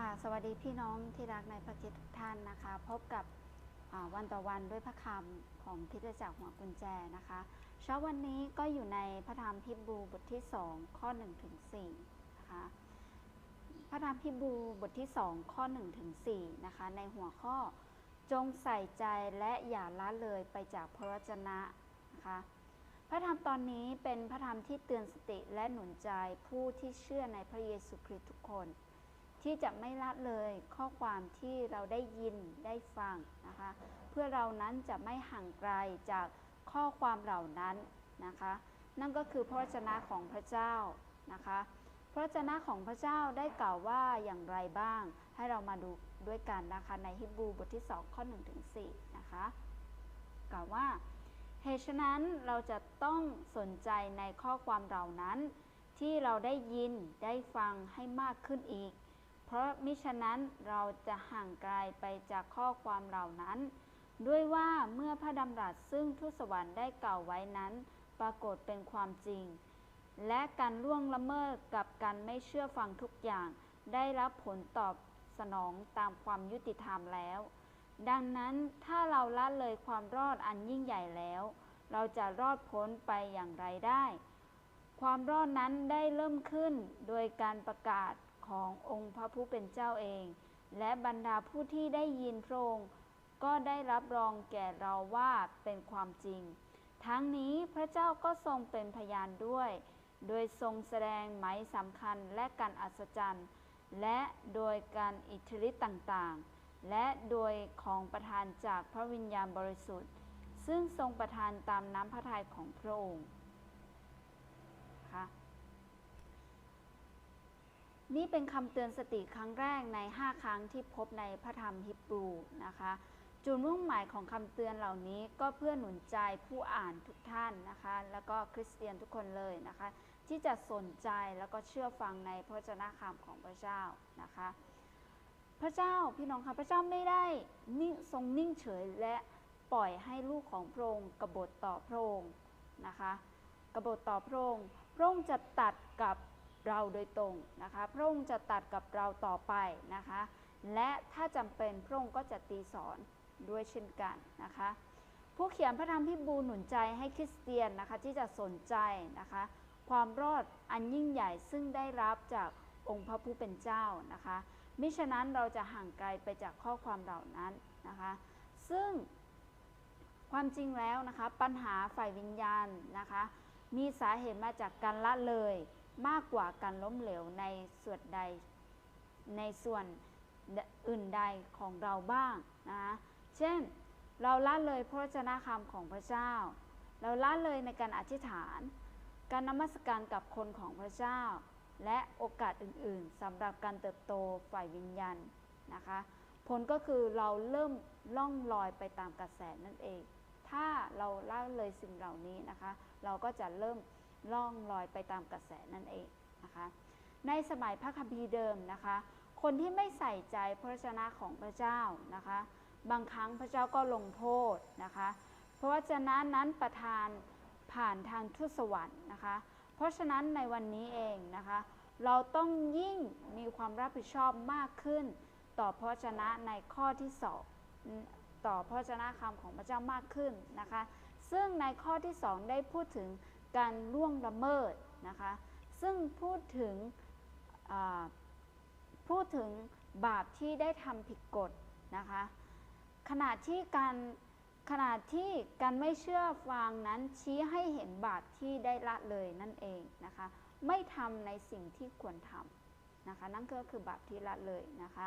ค่ะ สวัสดีพี่น้องที่รักในพระคิดทุกท่านนะคะ พบกับวันต่อวันด้วยพระคำของคิดจักรหัวกุญแจนะคะเช้าวันนี้ก็อยู่ในพระธรรมพิบูบทที่ 2 ข้อ1ถึง4นะคะพระธรรมพิบูบทที่ 2 ข้อ1ถึง4นะคะในหัวข้อจงใส่ใจและอย่าละเลยไปจากพระวจนะนะคะพระธรรมตอนนี้เป็นพระธรรมที่เตือนสติและหนุนใจผู้ที่เชื่อในพระเยซูคริสต์ทุกคน ที่จะไม่ละเลยข้อความที่เราได้ยินได้ฟังนะคะ เพื่อเรานั้นจะไม่ห่างไกลจากข้อความเหล่านั้นนะคะ นั่นก็คือพระวจนะของพระเจ้านะคะ พระวจนะของพระเจ้าได้กล่าวว่าอย่างไรบ้าง ให้เรามาดูด้วยกันนะคะในฮิบรูบทที่ 2 ข้อ1ถึง4นะคะกล่าวว่าเหตุฉะนั้นเราจะต้องสนใจในข้อความเหล่านั้น ที่เราได้ยินได้ฟังให้มากขึ้นอีก เพราะมิฉะนั้นเราจะห่างไกลไปจากข้อความเหล่านั้น ด้วยว่าเมื่อพระดำรัสซึ่งทูตสวรรค์ได้กล่าวไว้นั้น ปรากฏเป็นความจริง และการล่วงละเมิดกับการไม่เชื่อฟังทุกอย่าง ได้รับผลตอบสนองตามความยุติธรรมแล้ว ดังนั้นถ้าเราละเลยความรอดอันยิ่งใหญ่แล้ว เราจะรอดพ้นไปอย่างไรได้ ความรอดนั้นได้เริ่มขึ้นโดยการประกาศ ขององค์พระผู้เป็นเจ้าเอง และบรรดาผู้ที่ได้ยินพระองค์ก็ได้รับรองแก่เราว่าเป็นความจริง ทั้งนี้พระเจ้าก็ทรงเป็นพยานด้วย โดยทรงแสดงหมายสำคัญและการอัศจรรย์ และโดยการอิทธิฤทธิ์ต่างๆ และโดยของประทานจากพระวิญญาณบริสุทธิ์ ซึ่งทรงประทานตามน้ำพระทัยของพระองค์นะคะ นี่เป็นคำเตือนสติครั้งแรกใน 5 ครั้งที่พบในพระธรรมฮิบรูนะคะ จุดมุ่งหมายของคำเตือนเหล่านี้ก็เพื่อหนุนใจผู้อ่านทุกท่านนะคะ แล้วก็คริสเตียนทุกคนเลยนะคะ ที่จะสนใจแล้วก็เชื่อฟังในพระวจนะคำของพระเจ้านะคะ พระเจ้าพี่น้องคะพระเจ้าไม่ได้นิ่งทรงนิ่งเฉยและปล่อยให้ลูกของพระองค์กบฏต่อพระองค์นะคะกบฏต่อพระองค์พระองค์จะตัดกับ เราโดยตรงนะคะพระองค์จะตัดกับเราต่อไปนะคะ และถ้าจำเป็นพระองค์ก็จะตีสอนด้วยเช่นกันนะคะ ผู้เขียนพระธรรมพิบูลหนุนใจให้คริสเตียนนะคะที่จะสนใจนะคะ ความรอดอันยิ่งใหญ่ซึ่งได้รับจากองค์พระผู้เป็นเจ้านะคะมิฉะนั้นเราจะห่างไกลไปจากข้อความเหล่านั้นนะคะ ซึ่งความจริงแล้วนะคะ ปัญหาฝ่ายวิญญาณนะคะ มีสาเหตุมาจากการละเลย มากกว่าการล้มเหลวในส่วนใดในส่วนอื่นใดของเราบ้างนะเช่น เราละเลยพระวจนะคำของพระเจ้า เราละเลยในการอธิษฐาน การนมัสการกับคนของพระเจ้า และโอกาสอื่นๆสำหรับการเติบโตฝ่ายวิญญาณนะคะผลก็คือเราเริ่มล่องลอยไปตามกระแสนั่นเอง ถ้าเราละเลยสิ่งเหล่านี้นะคะ เราก็จะเริ่ม ล่องลอยไปตามกระแสนั่นเองนะคะ ในสมัยพระคัมภีร์เดิมนะคะ คนที่ไม่ใส่ใจพระวจนะของพระเจ้านะคะ บางครั้งพระเจ้าก็ลงโทษนะคะ พระวจนะนั้นประทานผ่านทางทูตสวรรค์นะคะ เพราะฉะนั้นในวันนี้เองนะคะ เราต้องยิ่งมีความรับผิดชอบมากขึ้น ต่อพระวจนะในข้อที่สองต่อพระวจนะคำของพระเจ้ามากขึ้นนะคะ ซึ่งในข้อที่สองได้พูดถึง การล่วงละเมิดนะคะ ซึ่งพูดถึงพูดถึงบาปที่ได้ทำผิดกฎนะคะ ขณะที่การขณะที่การไม่เชื่อฟังนั้นชี้ให้เห็นบาปที่ได้ละเลยนั่นเองนะคะ ไม่ทำในสิ่งที่ควรทำนะคะ นั่นก็คือบาปที่ละเลยนะคะ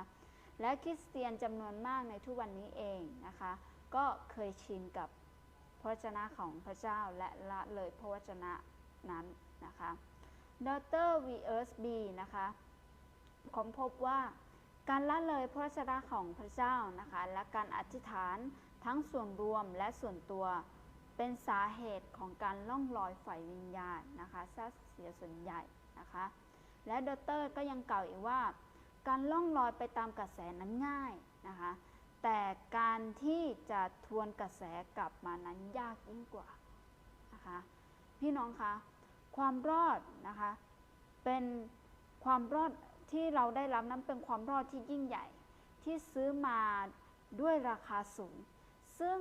และคริสเตียนจำนวนมากในทุกวันนี้เองนะคะ ก็เคยชินกับ ระวจนะของพระเจ้าและละเลยพระวจนะนั้นนะคะดรวีเอร์สบีนะคะค้นพบว่าการละเลยพระวจนะของพระเจ้านะคะ และการอธิษฐานทั้งส่วนรวมและส่วนตัวเป็นสาเหตุของการล่องลอยฝ่ายวิญญาณนะคะซะเสียส่วนใหญ่นะคะ และดรก็ยังกล่าวอีกว่า การล่องลอยไปตามกระแสนั้นง่ายนะคะ แต่การที่จะทวนกระแสกลับมานั้นยากยิ่งกว่านะคะพี่น้องคะความรอดนะคะเป็นความรอดที่เราได้รับนั้นเป็นความรอดที่ยิ่งใหญ่ ที่ซื้อมาด้วยราคาสูง ซึ่ง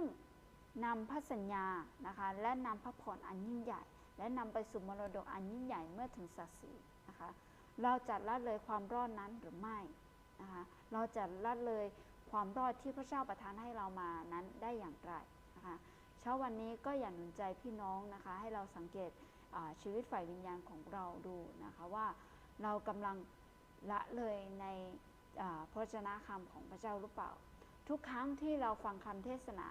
นำพระสัญญานะคะและนำพระพรอันยิ่งใหญ่ และนำไปสู่มรดกอันยิ่งใหญ่เมื่อถึงศักดิ์ศรีนะคะเราจะละเลยความรอดนั้นหรือไม่นะคะเราจะละเลย ความรอดที่พระเจ้าประทานให้เรามานั้นได้อย่างไรนะคะเช้าวันนี้ก็อย่าหนุนใจพี่น้องนะคะ ให้เราสังเกตชีวิตฝ่ายวิญญาณของเราดูนะคะว่าเรากำลังละเลยในพระเจนะคำของพระเจ้าหรือเปล่า ทุกครั้งที่เราฟังคำเทศนา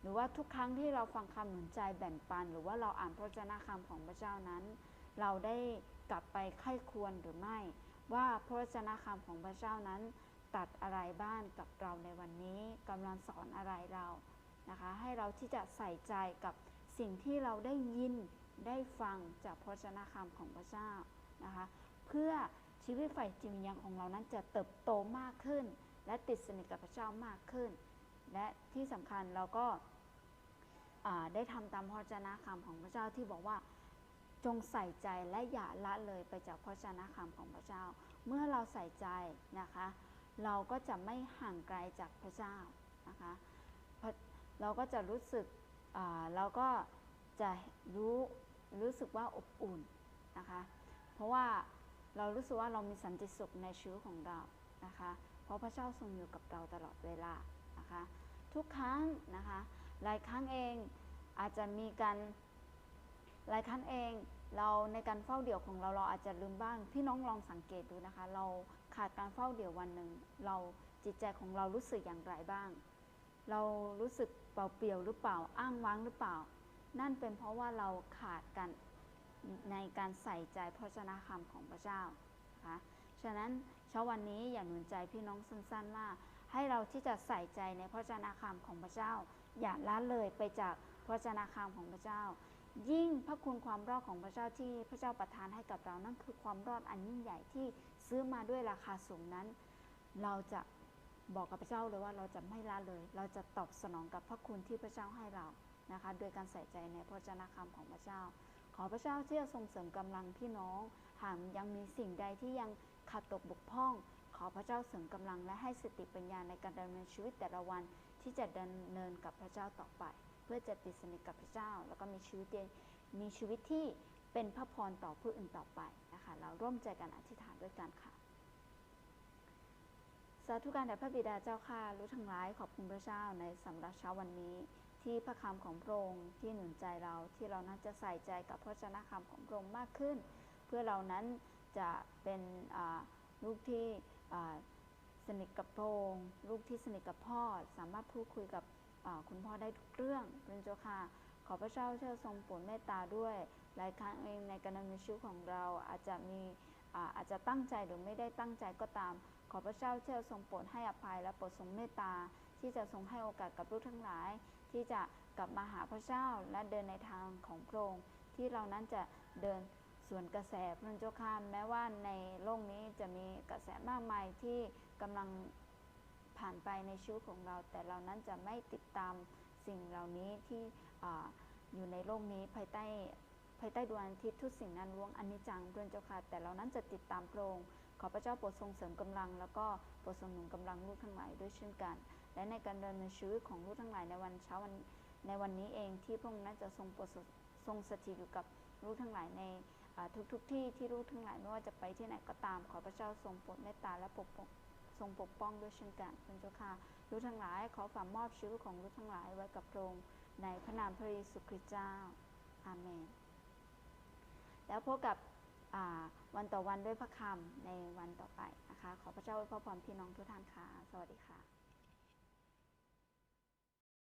หรือว่าทุกครั้งที่เราฟังคำหนุนใจแบ่งปัน หรือว่าเราอ่านพระวจนะคำของพระเจ้านั้น เราได้กลับไปไข้ควรหรือไม่ ว่าพระวจนะคำของพระเจ้านั้น ตัดอะไรบ้างกับเราในวันนี้กำลังสอนอะไรเรานะคะ ให้เราที่จะใส่ใจกับสิ่งที่เราได้ยินได้ฟังจากพระวจนะคำของพระเจ้านะคะ เพื่อชีวิตฝ่ายจิตวิญญาณของเรานั้นจะเติบโตมากขึ้น และติดสนิทกับพระเจ้ามากขึ้น และที่สำคัญเราก็ได้ทำตามพระวจนะคำของพระเจ้าที่บอกว่าจงใส่ใจและอย่าละเลยไปจากพระวจนะคำของพระเจ้า เมื่อเราใส่ใจนะคะ เราก็จะไม่ห่างไกลจากพระเจ้านะคะเราก็จะรู้สึกเราก็จะรู้รู้สึกว่าอบอุ่นนะคะเพราะว่าเรารู้สึกว่าเรามีสันติสุขในชีวิตของเรานะคะเพราะพระเจ้าทรงอยู่กับเราตลอดเวลานะคะทุกครั้งนะคะหลายครั้งเองอาจจะมีการหลายครั้งเอง เราในการเฝ้าเดี่ยวของเราเราอาจจะลืมบ้าง พี่น้องลองสังเกตดูนะคะ เราขาดการเฝ้าเดี่ยววันหนึ่งเราจิตใจของเรารู้สึกอย่างไรบ้าง เรารู้สึกเปล่าเปลี่ยวหรือเปล่าอ้างว้างหรือเปล่า นั่นเป็นเพราะว่าเราขาดการในการใส่ใจพระวจนะคำของพระเจ้านะคะฉะนั้นเช้าวันนี้อย่าหนุนใจพี่น้องสั้นๆว่าให้เราที่จะใส่ใจในพระวจนะคำของพระเจ้า อย่าละเลยไปจากพระวจนะคำของพระเจ้า ยิ่งพระคุณความรอดของพระเจ้าที่พระเจ้าประทานให้กับเรานั่นคือความรอดอันยิ่งใหญ่ที่ซื้อมาด้วยราคาสูงนั้น เราจะบอกกับพระเจ้าเลยว่าเราจะไม่ละเลย เราจะตอบสนองกับพระคุณที่พระเจ้าให้เรานะคะโดยการใส่ใจในพระวจนะคำของพระเจ้า ขอพระเจ้าที่จะทรงเสริมกำลังพี่น้องหากยังมีสิ่งใดที่ยังขาดตกบกพร่อง ขอพระเจ้าเสริมกำลังและให้สติปัญญาในการดำเนินชีวิตแต่ละวันที่จะดำเนินกับพระเจ้าต่อไป พื่อจะติดสนิทกับพระเจ้า แล้วก็มีชีวิตมีชีวิตที่เป็นพระพรต่อผู้อื่นต่อไปนะคะเราร่วมใจกันอธิษฐานด้วยกันค่ะสาธุการแด่พระบิดาเจ้าค่ะรู้ทั้งหลายขอบคุณพระเจ้าในสำหรับเช้าวันนี้ ที่พระคำของพระองค์ที่หนุนใจเราที่เรานั้นจะใส่ใจกับพระวจนะคำของพระองค์มากขึ้น เพื่อเรานั้นจะเป็นลูกที่สนิทกับพระองค์ลูกที่สนิทกับพ่อ สามารถพูดคุยกับ คุณพ่อได้ทุกเรื่องพระเจ้าค่ะ ขอพระเจ้าเชิญทรงโปรดเมตตาด้วย หลายครั้งเองในการดำเนินชีวิตของเราอาจจะมีอาจจะตั้งใจหรือไม่ได้ตั้งใจก็ตาม ขอพระเจ้าเชิญทรงโปรดให้อภัยและโปรดทรงเมตตา ที่จะทรงให้โอกาสกับลูกทั้งหลาย ที่จะกลับมาหาพระเจ้าและเดินในทางของพระองค์ที่เรานั้นจะเดินส่วนกระแสพระเจ้าค่ะแม้ว่าในโลกนี้จะมีกระแสมากมายที่กำลัง ผ่านไปในชีวิตของเรา แต่เรานั้นจะไม่ติดตามสิ่งเหล่านี้ที่ออยู่ในโลกนี้ภายใต้ภายใต้ดวงอาทิตย์ทุกสิ่งนั้นล้วนอนิจจังพระเจ้าค่ะแต่เรานั้นจะติดตามพระองค์ขอพระเจ้าโปรดทรงเสริมกำลัง แล้วก็โปรดทรงหนุนกำลังลูกทั้งหลายด้วยเช่นกัน และในการดำเนินชีวิตของลูกทั้งหลายในวันเช้าวันในวันนี้เองที่พระองค์นั้นจะทรงโปรดทรงสถิตอยู่กับลูกทั้งหลายในทุกๆทที่ที่ลูกทั้งหลายไม่ว่าจะไปที่ไหนก็ตาม ขอพระเจ้าทรงโปรดเมตตาและปกป้อง ทรงปกป้องด้วยเช่นกันพระเจ้าค่ะลูกทั้งหลายขอฝากมอบชีวิตของลูกทั้งหลายไว้กับพระองค์ในพระนามพระเยซูคริสต์เจ้าอาเมน แล้วพบกับวันต่อวันด้วยพระคำในวันต่อไปนะคะ ขอพระเจ้าอวยพรพี่น้องทุกท่านค่ะ สวัสดีค่ะ